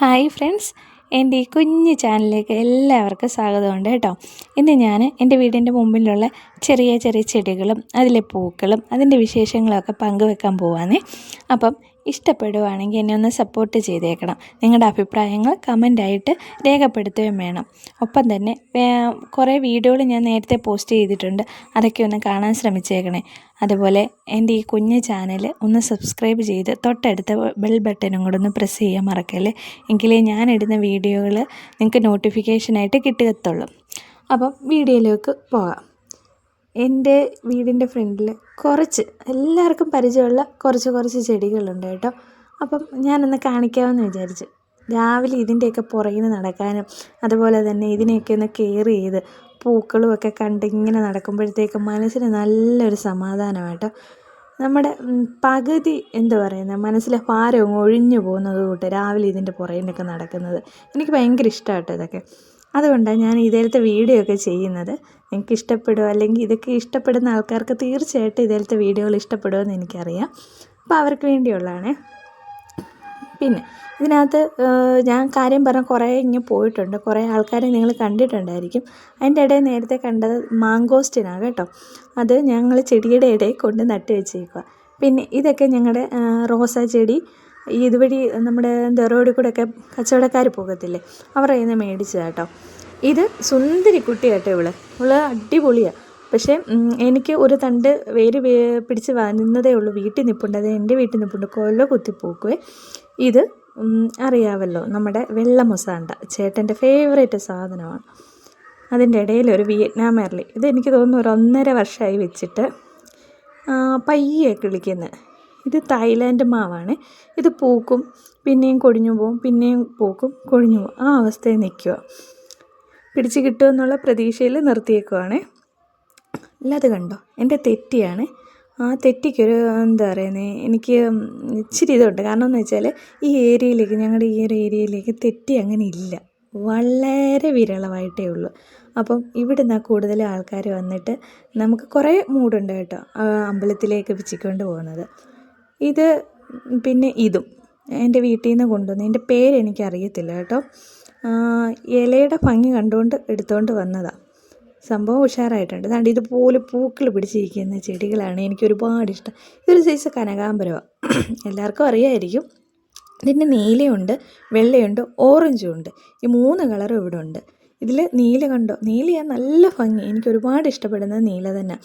Hi friends എന്റെ ഈ കുഞ്ഞു ചാനലിലേക്ക് എല്ലാവർക്കും സ്വാഗതമുണ്ട് കേട്ടോ. ഇന്ന് ഞാൻ എന്റെ വീടിന്റെ മുമ്പിലുള്ള ചെറിയ ചെറിയ ചെടികളും അതിലെ പൂക്കളും അതിന്റെ വിശേഷങ്ങളൊക്കെ പങ്കുവെക്കാൻ പോവാന്നേ അപ്പം ഇഷ്ടപ്പെടുവാണെങ്കിൽ എന്നെ ഒന്ന് സപ്പോർട്ട് ചെയ്തേക്കണം. നിങ്ങളുടെ അഭിപ്രായങ്ങൾ കമന്റായിട്ട് രേഖപ്പെടുത്തുകയും വേണം. ഒപ്പം തന്നെ കുറേ വീഡിയോകൾ ഞാൻ നേരത്തെ പോസ്റ്റ് ചെയ്തിട്ടുണ്ട്. അതൊക്കെ ഒന്ന് കാണാൻ ശ്രമിച്ചേക്കണേ. അതുപോലെ എന്റെ ഈ കുഞ്ഞ് ചാനൽ ഒന്ന് സബ്സ്ക്രൈബ് ചെയ്ത് തൊട്ടടുത്ത ബെൽ ബട്ടനും കൂടെ ഒന്ന് പ്രസ് ചെയ്യാൻ മറക്കല്ലേ? എങ്കിലേ ഞാൻ ഇടുന്ന വീഡിയോകൾ നിങ്ങൾക്ക് നോട്ടിഫിക്കേഷനായിട്ട് കിട്ടുകത്തുള്ളൂ അപ്പം വീഡിയോയിലേക്ക് പോകാം. എന്റെ വീടിന്റെ ഫ്രണ്ടിൽ കുറച്ച് എല്ലാവർക്കും പരിചയമുള്ള കുറച്ച് കുറച്ച് ചെടികളുണ്ട് കേട്ടോ. അപ്പം ഞാനൊന്ന് കാണിക്കാമെന്ന് വിചാരിച്ചു. രാവിലെ ഇതിന്റെയൊക്കെ പുറകിൽ നടക്കാനും അതുപോലെ തന്നെ ഇതിനെയൊക്കെ ഒന്ന് കെയർ ചെയ്ത് പൂക്കളും ഒക്കെ കണ്ട് ഇങ്ങനെ നടക്കുമ്പോഴത്തേക്ക് മനസ്സിന് നല്ലൊരു സമാധാനമായിട്ടോ നമ്മുടെ ഉം, പകുതി എന്താ പറയുന്നത് മനസ്സിലെ ഭാരം ഒഴിഞ്ഞു പോകുന്നത് കൂട്ട് രാവിലെ ഇതിന്റെ പുറകിനൊക്കെ നടക്കുന്നത്. എനിക്ക് ഭയങ്കര ഇഷ്ടമാട്ടോ ഇതൊക്കെ. അതുകൊണ്ടാണ് ഞാൻ ഇതിലത്തെ വീഡിയോ ഒക്കെ ചെയ്യുന്നത്. നിങ്ങൾക്ക് ഇഷ്ടപ്പെടുമോ അല്ലെങ്കിൽ ഇതൊക്കെ ഇഷ്ടപ്പെടുന്ന ആൾക്കാർക്ക് തീർച്ചയായിട്ടും ഇതിലത്തെ വീഡിയോകൾ ഇഷ്ടപ്പെടുമെന്ന് എനിക്കറിയാം. അപ്പോൾ അവർക്ക് വേണ്ടിയുള്ളതാണ്. പിന്നെ ഇതിനകത്ത് ഞാൻ കാര്യം പറഞ്ഞ കുറേ ഇങ്ങനെ പോയിട്ടുണ്ട്. കുറേ ആൾക്കാരെ നിങ്ങൾ കണ്ടിട്ടുണ്ടായിരിക്കും. അതിന്റെ ഇടയിൽ നേരത്തെ കണ്ടത് മാങ്കോസ്റ്റിനാണ് കേട്ടോ. അത് ഞങ്ങൾ ചെടിയുടെ ഇടയിൽ കൊണ്ട് നട്ട് വെച്ചേക്കുക പിന്നെ ഇതൊക്കെ ഞങ്ങളുടെ റോസാ ചെടി ഈ ഇതുവഴി നമ്മുടെ എന്താ റോഡിൽ കൂടെ ഒക്കെ കച്ചവടക്കാർ പോകത്തില്ലേ? അവരുടെ കയ്യിൽ നിന്ന് മേടിച്ചതാണ് കേട്ടോ. ഇത് സുന്ദരി കുട്ടിയാട്ടോ ഇവൾ. ഇവൾ അടിപൊളിയാണ് പക്ഷേ എനിക്ക് ഒരു തണ്ട് വേര് പിടിച്ച് വ- നിന്നതേ ഉള്ളൂ. വീട്ടിൽ നിൽപ്പുണ്ട് അത് എന്റെ വീട്ടിൽ നിൽപ്പുണ്ട് കൊല്ല കുത്തിപ്പോക്കുവേ ഇത് അറിയാമല്ലോ നമ്മുടെ വെള്ള മുസാണ്ട ചേട്ടന്റെ ഫേവറേറ്റ് സാധനമാണ്. അതിന്റെ ഇടയിൽ ഒരു വിയറ്റ്നാം മെർലി ഇത് എനിക്ക് തോന്നുന്നു ഒരു ഒന്നര വർഷമായി വെച്ചിട്ട് പയ്യെ കിളിക്കുന്നത് ഇത് തായ്ലാൻഡ് മാവാണ്. ഇത് പൂക്കും പിന്നെയും കൊഴിഞ്ഞു പോവും പിന്നെയും പൂക്കും കൊഴിഞ്ഞു പോവും. ആ അവസ്ഥയിൽ നിൽക്കുക. പിടിച്ച് കിട്ടുമെന്നുള്ള പ്രതീക്ഷയിൽ നിർത്തിയേക്കുവാണ്. അല്ല അത് കണ്ടോ? എന്റെ തെറ്റിയാണ്. ആ തെറ്റിക്കൊരു എന്താ പറയുന്നത് എനിക്ക് ഇച്ചിരി ഇതുണ്ട്. കാരണം എന്ന് വെച്ചാൽ ഈ ഏരിയയിലേക്ക് ഞങ്ങളുടെ ഈ ഒരു ഏരിയയിലേക്ക് തെറ്റി അങ്ങനെ ഇല്ല. വളരെ വിരളമായിട്ടേ ഉള്ളൂ. അപ്പം ഇവിടെ നിന്നാണ് കൂടുതൽ ആൾക്കാർ വന്നിട്ട് നമുക്ക് കുറേ മൂടുണ്ട് കേട്ടോ അമ്പലത്തിലേക്ക് പിച്ചിക്കൊണ്ട് പോകുന്നത്. ഇത് പിന്നെ ഇതും. എന്റെ വീട്ടിൽ നിന്ന് കൊണ്ടുവന്നു എന്റെ പേരെനിക്കറിയത്തില്ല കേട്ടോ. ഇലയുടെ ഭംഗി കണ്ടുകൊണ്ട് എടുത്തുകൊണ്ട് വന്നതാണ് സംഭവം ഉഷാറായിട്ടുണ്ട്. അതാണ്ട് ഇതുപോലെ പൂക്കൾ പിടിച്ചിരിക്കുന്ന ചെടികളാണ് എനിക്ക് ഒരുപാട് ഇഷ്ടം. ഇതൊരു സൈസ് കനകാമ്പരമാണ് എല്ലാവർക്കും അറിയായിരിക്കും. ഇതിന്റെ നീലയുണ്ട് വെള്ളയുണ്ട് ഓറഞ്ചും ഉണ്ട് ഈ മൂന്ന് കളറും ഇവിടെ ഉണ്ട് ഇതിൽ നീല കണ്ടോ? നീലയാണ് നല്ല ഭംഗി. എനിക്ക് ഒരുപാട് ഇഷ്ടപ്പെടുന്നത് നീല തന്നെ.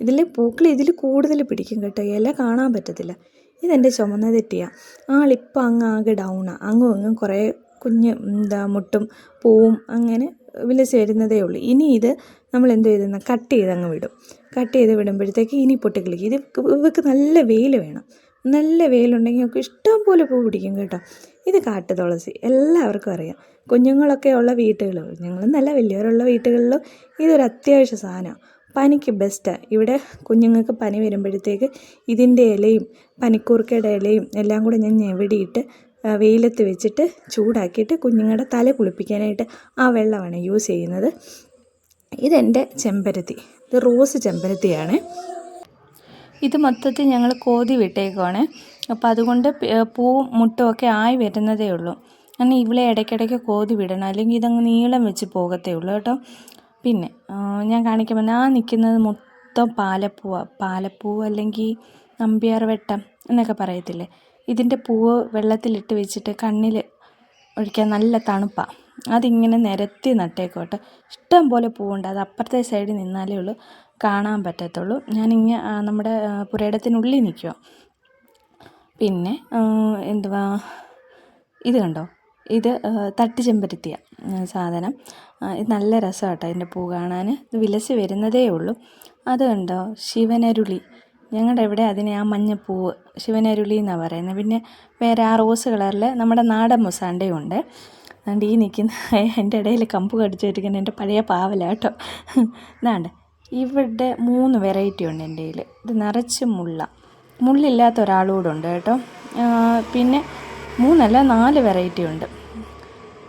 ഇതിൽ പൂക്കൾ ഇതിൽ കൂടുതൽ പിടിക്കും കേട്ടോ. ഇല കാണാൻ പറ്റത്തില്ല. ഇതെന്റെ ചുമന്ന തെറ്റിയാണ് ആളിപ്പോൾ അങ്ങ് ആകെ ഡൗണാണ് അങ്ങും ഇങ്ങും കുറേ കുഞ്ഞ് എന്താ മുട്ടും പൂവും അങ്ങനെ വിലസി വരുന്നതേ ഉള്ളൂ. ഇനി ഇത് നമ്മൾ എന്ത് ചെയ്തെന്ന് കട്ട് ചെയ്ത് അങ്ങ് വിടും. കട്ട് ചെയ്ത് വിടുമ്പോഴത്തേക്ക് ഇനി പൊട്ടിക്കിളിക്കും ഇത് ഇവക്ക് നല്ല വെയിൽ വേണം. നല്ല വെയിലുണ്ടെങ്കിൽ നമുക്ക് ഇഷ്ടം പോലെ പൂ പിടിക്കും കേട്ടോ. ഇത് കാട്ടു തുളസി. എല്ലാവർക്കും അറിയാം. കുഞ്ഞുങ്ങളൊക്കെ ഉള്ള വീട്ടുകളിൽ നല്ല വലിയവരുള്ള വീട്ടുകളിലും ഇതൊരു അത്യാവശ്യ സാധനമാണ്. പനിക്ക് ബെസ്റ്റാണ് ഇവിടെ കുഞ്ഞുങ്ങൾക്ക് പനി വരുമ്പോഴത്തേക്ക് ഇതിന്റെ ഇലയും പനിക്കൂർക്കയുടെ ഇലയും എല്ലാം കൂടെ ഞാൻ ഞെവിടിയിട്ട് വെയിലത്ത് വെച്ചിട്ട് ചൂടാക്കിയിട്ട് കുഞ്ഞുങ്ങളുടെ തല കുളിപ്പിക്കാനായിട്ട് ആ വെള്ളമാണ് യൂസ് ചെയ്യുന്നത്. ഇതെന്റെ ചെമ്പരത്തി. ഇത് റോസ് ചെമ്പരത്തിയാണ്. ഇത് മൊത്തത്തിൽ ഞങ്ങൾ കോതി വിട്ടേക്കുവാണ്. അപ്പോൾ അതുകൊണ്ട് പൂവും മുട്ടുമൊക്കെ ആയി വരുന്നതേ ഉള്ളൂ. അങ്ങനെ ഇവളെ ഇടയ്ക്കിടയ്ക്ക് കോതി വിടണം. അല്ലെങ്കിൽ ഇതങ്ങ് നീളം വെച്ച് പോകത്തേ ഉള്ളൂ കേട്ടോ. പിന്നെ ഞാൻ കാണിക്കുമ്പോൾ ആ നിൽക്കുന്നത് മൊത്തം പാലപ്പൂവ. പാലപ്പൂവ് അല്ലെങ്കിൽ നമ്പ്യാർ വെട്ടം എന്നൊക്കെ പറയത്തില്ലേ? ഇതിന്റെ പൂവ് വെള്ളത്തിലിട്ട് വെച്ചിട്ട് കണ്ണിൽ ഒഴിക്കാൻ നല്ല തണുപ്പാണ് അതിങ്ങനെ നിരത്തി നട്ടേക്കോട്ടെ. ഇഷ്ടം പോലെ പൂവുണ്ട്. അത് അപ്പുറത്തെ സൈഡിൽ നിന്നാലേ ഉള്ളൂ. കാണാൻ പറ്റത്തുള്ളൂ. ഞാനിങ്ങനെ നമ്മുടെ പുരയിടത്തിനുള്ളിൽ നിൽക്കുക പിന്നെ എന്തുവാ ഇത് കണ്ടോ? ഇത് തട്ടി ചെമ്പരത്തിയാണ് സാധനം. ഇത് നല്ല രസമാണ് കേട്ടോ ഇതിന്റെ പൂ കാണാൻ ഇത് വിലസി വരുന്നതേ ഉള്ളൂ. അത് കണ്ടോ ശിവനരുളി. ഞങ്ങളുടെ ഇവിടെ അതിനെ ആ മഞ്ഞപ്പൂവ് ശിവനരുളി എന്നാണ് പറയുന്നത്. പിന്നെ വേറെ ആ റോസ് കളറിൽ നമ്മുടെ നാടൻ മുസാണ്ടയും ഉണ്ട് അതുകൊണ്ട് ഈ നിൽക്കുന്ന എന്റെ ഇടയിൽ കമ്പ് കടിച്ചു വെച്ചിരിക്കുന്ന എന്റെ പഴയ പാവല കേട്ടോ ഇതാണ്ട്. ഇവിടെ മൂന്ന് വെറൈറ്റി ഉണ്ട് എന്റെ കയ്യിൽ ഇത് നിറച്ച് മുള്ള. മുള്ളില്ലാത്ത ഒരാളുകൂടെ ഉണ്ട് കേട്ടോ. പിന്നെ മൂന്നല്ല നാല് വെറൈറ്റി ഉണ്ട്.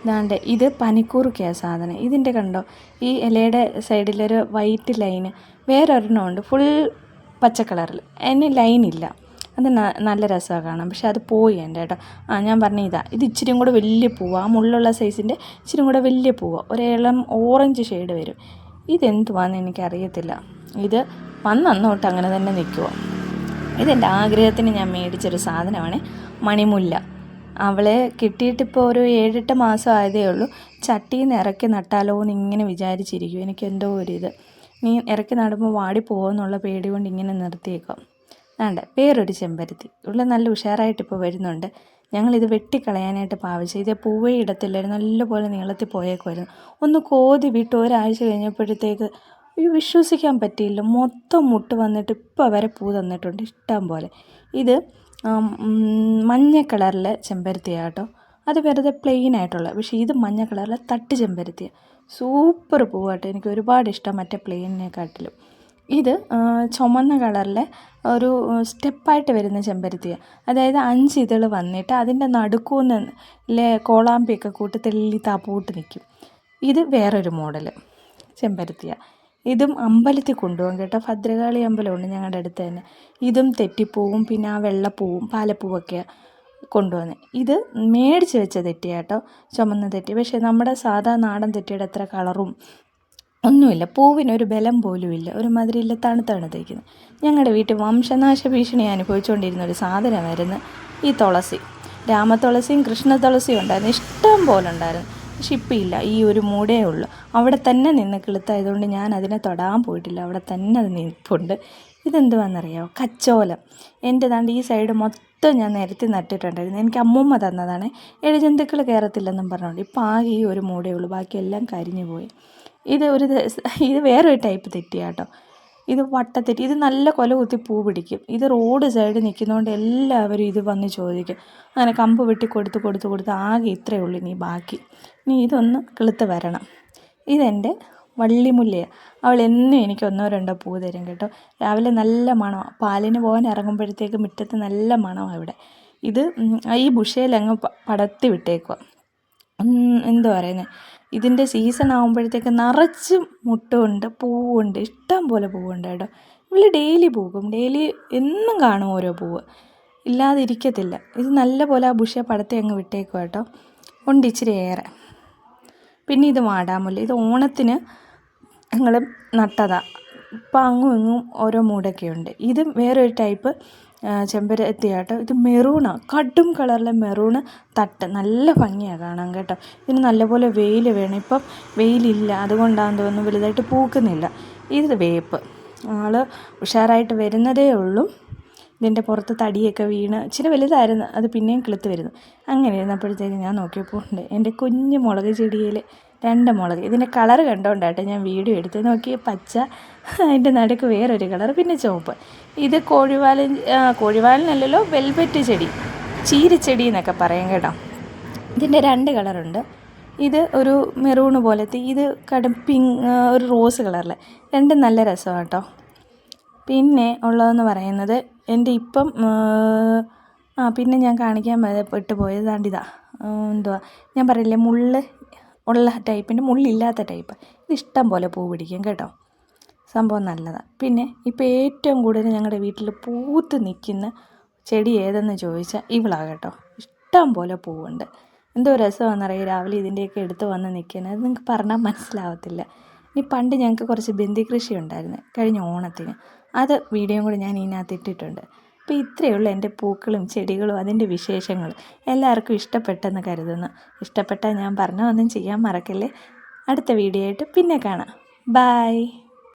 ഇതാണ്ട് ഇത് പനിക്കൂർക്കയ സാധനം. ഇതിന്റെ കണ്ടോ ഈ ഇലയുടെ സൈഡിലൊരു വൈറ്റ് ലൈന് വേറൊരെണ്ണം ഉണ്ട് ഫുൾ പച്ച കളറിൽ അതിന് ലൈനില്ല അത് നല്ല രസമാണ് കാണാം പക്ഷേ അത് പോയി എന്റെ കേട്ടോ. ആ ഞാൻ പറഞ്ഞ ഇതാ ഇത് ഇച്ചിരിയും കൂടെ വലിയ പൂവാണ് ആ മുള്ളുള്ള സൈസിന്റെ ഇച്ചിരി കൂടെ വലിയ പൂവ്. ഒരേളം ഓറഞ്ച് ഷെയ്ഡ് വരും. ഇതെന്തുവാന്ന് എനിക്കറിയത്തില്ല. ഇത് വന്നന്ന് അങ്ങനെ തന്നെ നിൽക്കുമോ ഇതെന്റെ ആഗ്രഹത്തിന് ഞാൻ മേടിച്ചൊരു സാധനമാണ് മണിമുല്ല. അവളെ കിട്ടിയിട്ടിപ്പോൾ ഒരു ഏഴെട്ട് മാസം ആയതേ ഉള്ളൂ. ചട്ടിയിൽ നിന്ന് ഇറക്കി നട്ടാലോ എന്ന് ഇങ്ങനെ വിചാരിച്ചിരിക്കും. എനിക്ക് എന്തോ ഒരു ഇത്. നീ ഇറക്കി നടുമ്പോൾ വാടി പോകുമെന്നുള്ള പേടി കൊണ്ട് ഇങ്ങനെ നിർത്തിയേക്കാം. വേണ്ട വേറൊരു ചെമ്പരത്തി. ഉള്ള നല്ല ഉഷാറായിട്ട് ഇപ്പോൾ വരുന്നുണ്ട്. ഞങ്ങളിത് വെട്ടിക്കളയാനായിട്ട് പാവിച്ചു. ഇത് പൂവേ ഇടത്തില്ലായിരുന്നു. നല്ലപോലെ നീളത്തിൽ പോയേക്കുമായിരുന്നു ഒന്ന് കോതി വിട്ട് ഒരാഴ്ച കഴിഞ്ഞപ്പോഴത്തേക്ക് അയ്യോ വിശ്വസിക്കാൻ പറ്റിയില്ല. മൊത്തം മുട്ട് വന്നിട്ട് ഇപ്പോൾ വരെ പൂ തന്നിട്ടുണ്ട്. ഇഷ്ടം പോലെ. ഇത് മഞ്ഞ കളറിലെ ചെമ്പരത്തിയാണ് കേട്ടോ. അത് വെറുതെ പ്ലെയിൻ ആയിട്ടുള്ള പക്ഷേ ഇത് മഞ്ഞ കളറിലെ തട്ട് ചെമ്പരത്തിയാണ് സൂപ്പർ പൂവാട്ടോ എനിക്ക് ഒരുപാട് ഇഷ്ടം മറ്റേ പ്ലെയിനിനെക്കാട്ടിലും ഇത് ചുമന്ന കളറിലെ ഒരു സ്റ്റെപ്പായിട്ട് വരുന്ന ചെമ്പരത്തിയാണ് അതായത് അഞ്ച് ഇതൾ വന്നിട്ട് അതിന്റെ നടുക്കൂന്ന് കോളാമ്പിയൊക്കെ കൂട്ടി തെള്ളി താപ്പൂട്ട് നിൽക്കും. ഇത് വേറൊരു മോഡൽ ചെമ്പരത്തിയാണ് ഇതും അമ്പലത്തിൽ കൊണ്ടുപോകും കേട്ടോ. ഭദ്രകാളി അമ്പലമുണ്ട് ഞങ്ങളുടെ അടുത്ത് തന്നെ. ഇതും തെറ്റിപ്പൂവും പിന്നെ ആ വെള്ളപ്പൂവും പാലപ്പൂവൊക്കെയാണ് കൊണ്ടുവന്ന്. ഇത് മേടിച്ച് വെച്ച തെറ്റിയാട്ടോ ചുമന്ന തെറ്റി. പക്ഷേ നമ്മുടെ സാധാ നാടൻ തെറ്റിയുടെ അത്ര കളറും ഒന്നുമില്ല. പൂവിനൊരു ബലം പോലും ഇല്ല. ഒരുമാതിരി ഇല്ല തണുത്താണ് തേക്കുന്നത്. ഞങ്ങളുടെ വീട്ടിൽ വംശനാശ ഭീഷണി അനുഭവിച്ചുകൊണ്ടിരുന്ന ഒരു സാധനമായിരുന്നു ഈ തുളസി. രാമതുളസിയും കൃഷ്ണ തുളസിയും ഉണ്ടായിരുന്നു. ഇഷ്ടം പോലെ ഉണ്ടായിരുന്നു. ഇല്ല ഈ ഒരു മൂടേ ഉള്ളൂ. അവിടെ തന്നെ നിന്ന് കിളുത്തായതുകൊണ്ട് ഞാൻ അതിനെ തൊടാൻ പോയിട്ടില്ല. അവിടെ തന്നെ അത് നിൽപ്പുണ്ട്. ഇതെന്തുവാണെന്നറിയാമോ കച്ചോലം. എന്റെ ദാണ്ട് ഈ സൈഡ് മൊത്തം ഞാൻ നിരത്തി നട്ടിട്ടുണ്ടായിരുന്നു. എനിക്ക് അമ്മൂമ്മ തന്നതാണ്. എഴുജന്തുക്കൾ കയറത്തില്ലെന്നും പറഞ്ഞുകൊണ്ട് ഇപ്പം ആകെ ഈ ഒരു മൂടേ ഉള്ളൂ. ബാക്കിയെല്ലാം കരിഞ്ഞു പോയി. ഇത് ഒരു ഇത് വേറൊരു ടൈപ്പ് തെറ്റിയാട്ടോ. ഇത് വട്ടത്തെറ്റി ഇത് നല്ല കൊല കുത്തി പൂ പിടിക്കും. ഇത് റോഡ് സൈഡ് നിൽക്കുന്നതുകൊണ്ട് എല്ലാവരും ഇത് വന്ന് ചോദിക്കും. അങ്ങനെ കമ്പ് വെട്ടി കൊടുത്ത് കൊടുത്ത് കൊടുത്ത് ആകെ ഇത്രയേ ഉള്ളൂ ഇനി ബാക്കി. ഇനി ഇതൊന്ന് കിളുത്ത് വരണം. ഇതെന്റെ വള്ളിമുല്ലയാണ് അവൾ എന്നും എനിക്ക് ഒന്നോ രണ്ടോ പൂ തരും കേട്ടോ. രാവിലെ നല്ല മണമാണ് പാലിന് പോകാൻ ഇറങ്ങുമ്പോഴത്തേക്ക് മുറ്റത്ത് നല്ല മണമാണ് ഇവിടെ. ഇത് ഈ ബുഷയിലങ്ങ് പ- പടർത്തി വിട്ടേക്കുക എന്താ പറയുന്നത് ഇതിന്റെ സീസൺ ആകുമ്പോഴത്തേക്ക് നിറച്ച് മുട്ടുണ്ട് പൂവുണ്ട് ഇഷ്ടം പോലെ പൂവുണ്ട് കേട്ടോ. ഇവൾ ഡെയിലി പൂക്കും ഡെയിലി എന്നും കാണും ഓരോ പൂവ്. ഇല്ലാതെ ഇരിക്കത്തില്ല ഇത് നല്ല പോലെ ആ ബുഷയെ പടത്തി അങ്ങ് വിട്ടേക്കും കേട്ടോ. ഉണ്ട് ഇച്ചിരി ഏറെ. പിന്നെ ഇത് വാടാമുല്ല. ഇത് ഓണത്തിന് ഞങ്ങൾ നട്ടതാണ് ഇപ്പം അങ്ങും ഇങ്ങും ഓരോ മൂടൊക്കെയുണ്ട് ഇത് വേറൊരു ടൈപ്പ് ചെമ്പരത്തിയാട്ടോ ഇത് മെറൂണ. കടും കളറിലെ മെറൂണ് തട്ട്. നല്ല ഭംഗിയാണ് കാണാൻ കേട്ടോ. ഇതിന് നല്ലപോലെ വെയിൽ വേണം. ഇപ്പം വെയിലില്ല. അതുകൊണ്ടാണെന്ന് തോന്നുന്നു വലുതായിട്ട് പൂക്കുന്നില്ല. ഇത് വേപ്പ്. ആൾ ഉഷാറായിട്ട് വരുന്നതേ ഉള്ളൂ. ഇതിന്റെ പുറത്ത് തടിയൊക്കെ വീണ് ഇച്ചിരി വലുതായിരുന്നു. അത് പിന്നെയും കിളുത്ത് വരുന്നു. അങ്ങനെ ഇരുന്നപ്പോഴത്തേക്ക് ഞാൻ നോക്കിയപ്പോൾ ഉണ്ട്. എന്റെ കുഞ്ഞു മുളക് ചെടിയിൽ രണ്ട് മുളക്. ഇതിന്റെ കളർ കണ്ടോണ്ടായിട്ട് ഞാൻ വീഡിയോ എടുത്ത്. നോക്കി പച്ച. അതിന്റെ നടുക്ക് വേറൊരു കളർ പിന്നെ ചുവപ്പ്. ഇത് കോഴിവാലൻ കോഴിവാലിനല്ലല്ലോ വെൽവെറ്റ് ചെടി. ചീരച്ചെടി എന്നൊക്കെ പറയും കേട്ടോ. ഇതിന്റെ രണ്ട് കളറുണ്ട്. ഇത് ഒരു മെറൂണ് പോലത്തെ ഇത് കടും പിങ് ഒരു റോസ് കളറിൽ രണ്ടും നല്ല രസമാണ് കേട്ടോ പിന്നെ ഉള്ളതെന്ന് പറയുന്നത് എന്റെ ഇപ്പം ആ, പിന്നെ ഞാൻ കാണിക്കാൻ പെട്ടുപോയതാണ്ടിതാ എന്തുവാ? ഞാൻ പറയില്ലേ മുള്ള്. ഉള്ള ടൈപ്പിന്റെ മുള്ളില്ലാത്ത ടൈപ്പ്. ഇത് ഇഷ്ടം പോലെ പൂ പിടിക്കും കേട്ടോ. സംഭവം നല്ലതാണ് പിന്നെ ഇപ്പോൾ ഏറ്റവും കൂടുതൽ ഞങ്ങളുടെ വീട്ടിൽ പൂത്ത് നിൽക്കുന്ന ചെടി ഏതെന്ന് ചോദിച്ചാൽ ഇവളാണ് കേട്ടോ. ഇഷ്ടം പോലെ പൂവുണ്ട്. എന്തോ രസമാണെന്നറിയാം? രാവിലെ ഇതിന്റെയൊക്കെ എടുത്ത് വന്ന് നിൽക്കുന്നത്. നിങ്ങൾക്ക് പറഞ്ഞാൽ മനസ്സിലാവത്തില്ല. ഇനി പണ്ട് ഞങ്ങൾക്ക് കുറച്ച് ബന്ദി കൃഷി ഉണ്ടായിരുന്നു കഴിഞ്ഞ ഓണത്തിന്. അത് വീഡിയോയും കൂടി ഞാൻ ഇതിനകത്ത് ഇട്ടിട്ടുണ്ട്. അപ്പോൾ ഇത്രയേ ഉള്ളൂ എന്റെ പൂക്കളും ചെടികളും അതിന്റെ വിശേഷങ്ങളും എല്ലാവർക്കും ഇഷ്ടപ്പെട്ടെന്ന് കരുതുന്നു. ഇഷ്ടപ്പെട്ടാൽ ഞാൻ പറഞ്ഞ ഒന്നും ചെയ്യാൻ മറക്കല്ലേ. അടുത്ത വീഡിയോ ആയിട്ട് പിന്നെ കാണാം. ബായ്